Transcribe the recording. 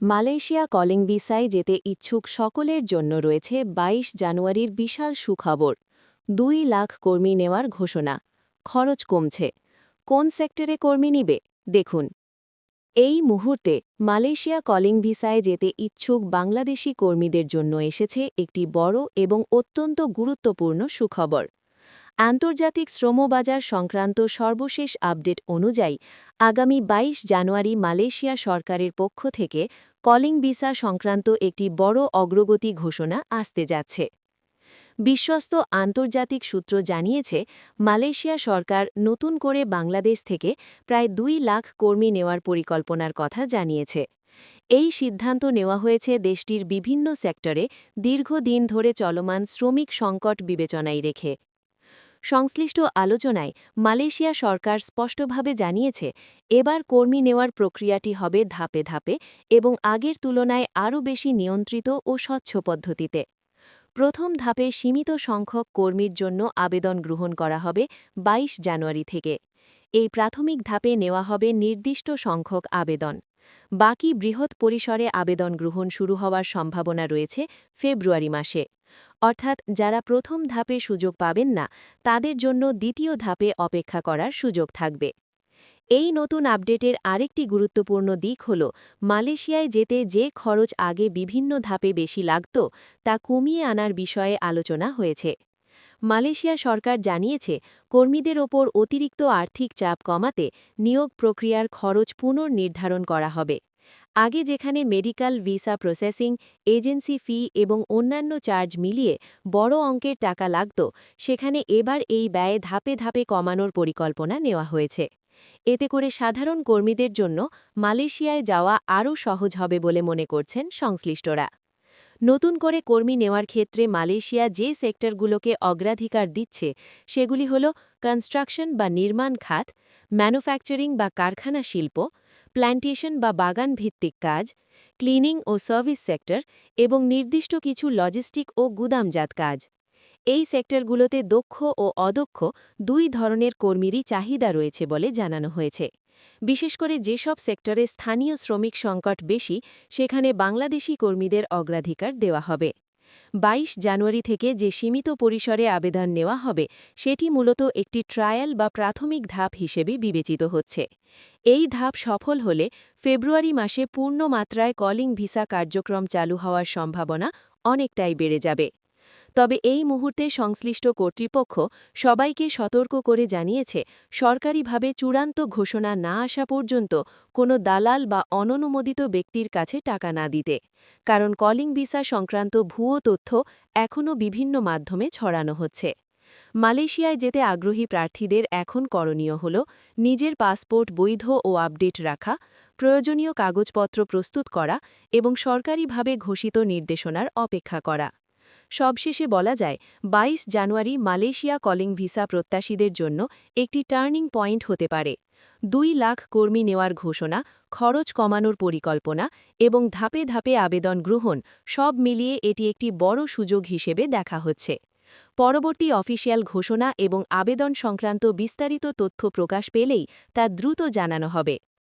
Malaysia calling ভিসায় যেতে ইচ্ছুক সকলের জন্য রয়েছে ২২ জানুয়ারির বিশাল সুখবর। দুই লাখ কর্মী নেওয়ার ঘোষণা। খরচ কমছে। কোন সেক্টরে কর্মী নিবে? দেখুন। এই মুহূর্তে মালয়েশিয়া কলিং ভিসায় যেতে ইচ্ছুক বাংলাদেশি কর্মীদের জন্য এসেছে একটি বড় এবং অত্যন্ত গুরুত্বপূর্ণ সুখবর। আন্তর্জাতিক শ্রমবাজার সংক্রান্ত সর্বশেষ আপডেট অনুযায়ী আগামী ২২ জানুয়ারি মালয়েশিয়া সরকারের পক্ষ থেকে কলিং ভিসা সংক্রান্ত একটি বড় অগ্রগতি ঘোষণা আসতে যাচ্ছে। বিশ্বস্ত আন্তর্জাতিক সূত্র জানিয়েছে, মালয়েশিয়া সরকার নতুন করে বাংলাদেশ থেকে প্রায় দুই লাখ কর্মী নেওয়ার পরিকল্পনার কথা জানিয়েছে। এই সিদ্ধান্ত নেওয়া হয়েছে দেশটির বিভিন্ন সেক্টরে দীর্ঘদিন ধরে চলমান শ্রমিক সংকট বিবেচনায় রেখে। সংশ্লিষ্ট আলোচনায় মালয়েশিয়া সরকার স্পষ্টভাবে জানিয়েছে, এবার কর্মী নেওয়ার প্রক্রিয়াটি হবে ধাপে ধাপে এবং আগের তুলনায় আরও বেশি নিয়ন্ত্রিত ও স্বচ্ছ পদ্ধতিতে। প্রথম ধাপে সীমিত সংখ্যক কর্মীর জন্য আবেদন গ্রহণ করা হবে ২২ জানুয়ারি থেকে। এই প্রাথমিক ধাপে নেওয়া হবে নির্দিষ্ট সংখ্যক আবেদন। বাকি বৃহৎ পরিসরে আবেদন গ্রহণ শুরু হওয়ার সম্ভাবনা রয়েছে ফেব্রুয়ারি মাসে। অর্থাৎ যারা প্রথম ধাপে সুযোগ পাবেন না, তাদের জন্য দ্বিতীয় ধাপে অপেক্ষা করার সুযোগ থাকবে। এই নতুন আপডেটের আরেকটি গুরুত্বপূর্ণ দিক হল, মালয়েশিয়ায় যেতে যে খরচ আগে বিভিন্ন ধাপে বেশি লাগত, তা কমিয়ে আনার বিষয়ে আলোচনা হয়েছে। মালয়েশিয়া সরকার জানিয়েছে, কর্মীদের ওপর অতিরিক্ত আর্থিক চাপ কমাতে নিয়োগ প্রক্রিয়ার খরচ পুনর্নির্ধারণ করা হবে। আগে যেখানে medical visa processing, agency fee এবং অন্যান্য চার্জ মিলিয়ে বড় অঙ্কের টাকা লাগত, সেখানে এবার এই ব্যয় ধাপে ধাপে কমানোর পরিকল্পনা নেওয়া হয়েছে। এতে করে সাধারণ কর্মীদের জন্য মালয়েশিয়ায় যাওয়া আরও সহজ হবে বলে মনে করছেন সংশ্লিষ্টরা। নতুন করে কর্মী নেওয়ার ক্ষেত্রে মালয়েশিয়া যে সেক্টরগুলোকে অগ্রাধিকার দিচ্ছে, সেগুলি হল কনস্ট্রাকশন বা নির্মাণ খাত, ম্যানুফ্যাকচারিং বা কারখানা শিল্প প্ল্যান্টেশন বা বাগান ভিত্তিক কাজ, ক্লিনিং ও সার্ভিস সেক্টর এবং নির্দিষ্ট কিছু লজিস্টিক ও গুদামজাত কাজ। এই সেক্টরগুলোতে দক্ষ ও অদক্ষ দুই ধরনের কর্মীরই চাহিদা রয়েছে বলে জানানো হয়েছে। বিশেষ করে যেসব সেক্টরে স্থানীয় শ্রমিক সংকট বেশি, সেখানে বাংলাদেশি কর্মীদের অগ্রাধিকার দেওয়া হবে। ২২ জানুয়ারি থেকে যে সীমিত পরিসরে আবেদন নেওয়া হবে, সেটি মূলত একটি ট্রায়াল বা প্রাথমিক ধাপ হিসেবে বিবেচিত হচ্ছে। এই ধাপ সফল হলে ফেব্রুয়ারি মাসে পূর্ণ মাত্রায় কলিং ভিসা কার্যক্রম চালু হওয়ার সম্ভাবনা অনেকটাই বেড়ে যাবে। তবে এই মুহূর্তে সংশ্লিষ্ট কর্তৃপক্ষ সবাইকে সতর্ক করে জানিয়েছে, সরকারিভাবে চূড়ান্ত ঘোষণা না আসা পর্যন্ত কোনো দালাল বা অননুমোদিত ব্যক্তির কাছে টাকা না দিতে। কারণ কলিং ভিসা সংক্রান্ত ভুয়ো তথ্য এখনও বিভিন্ন মাধ্যমে ছড়ানো হচ্ছে। মালয়েশিয়ায় যেতে আগ্রহী প্রার্থীদের এখন করণীয় হল নিজের পাসপোর্ট বৈধ ও আপডেট রাখা, প্রয়োজনীয় কাগজপত্র প্রস্তুত করা এবং সরকারিভাবে ঘোষিত নির্দেশনার অপেক্ষা করা। সবশেষে বলা যায় ২২ জানুয়ারি মালয়েশিয়া কলিং ভিসা প্রত্যাশীদের জন্য একটি টার্নিং পয়েন্ট হতে পারে। দুই লাখ কর্মী নেওয়ার ঘোষণা, খরচ কমানোর পরিকল্পনা এবং ধাপে ধাপে আবেদন গ্রহণ সব মিলিয়ে এটি একটি বড় সুযোগ হিসেবে দেখা হচ্ছে। পরবর্তী অফিসিয়াল ঘোষণা এবং আবেদন সংক্রান্ত বিস্তারিত তথ্য প্রকাশ পেলেই তা দ্রুত জানানো হবে।